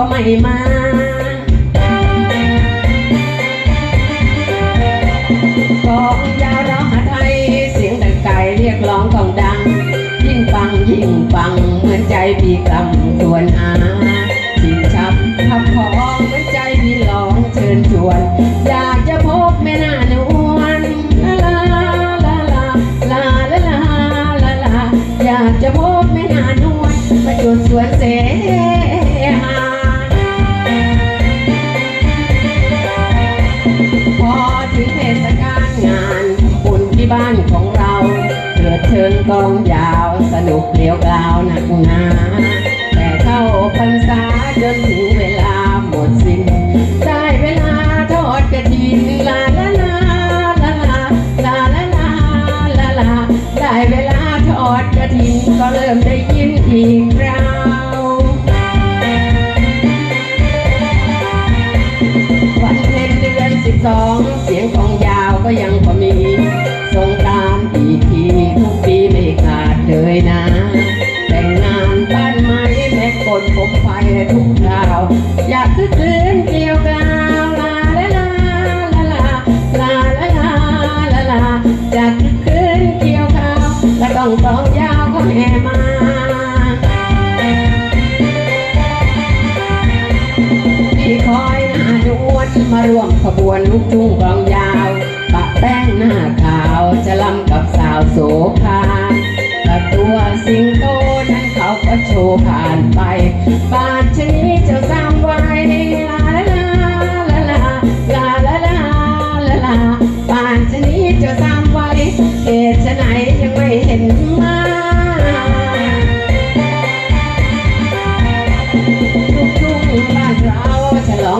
มา กองยาวร้องหาไทย เสียงดังไก่เรียกร้องกองดัง ยิ่งฟังยิ่งฟัง เหมือนใจพี่กำตวนหาชิงชับขับของเหมือนใจพี่ลองเชิญชวน อยากจะพบแม่นานวลลาลาลาลาลาลาลาลาลาอยากจะพบแม่นานวลมาจุดสวนเส่บ้านของเราเกิดเชิญกองยาวสนุกเลียวกล่าวหนักหนาแต่เข้าพรรษาจนถึงเวลาหมดสิ้นได้เวลาทอดกระถินลาลาลาลาลาลาลาลาลาลาได้เวลาทอดกระถินก็เริ่มได้ยินอีกคราววันเพ็ญเดือนสิบสองเสียงของยาวก็ยังพอมี ร่วมขบวนลูกทุ่งกลองยาว ปะแป้งหน้าขาวจะลำกับสาวโสภาแต่ตัวสิงโตนั้นเขาก็โชว์ผ่านไป บาดชนี้เจ้าสามไว้ลา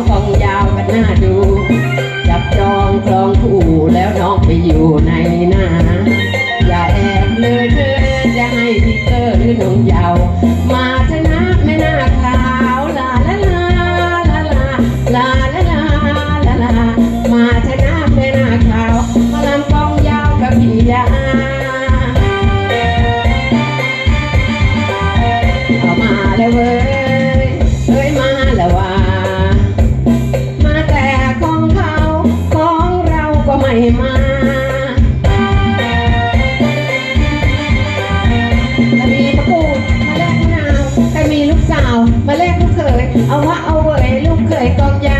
ทองยาวกันหน้าดู จับจองครองผู้แล้วน้องไปอยู่ในหน้า ông á ông ơi lúc khởi con già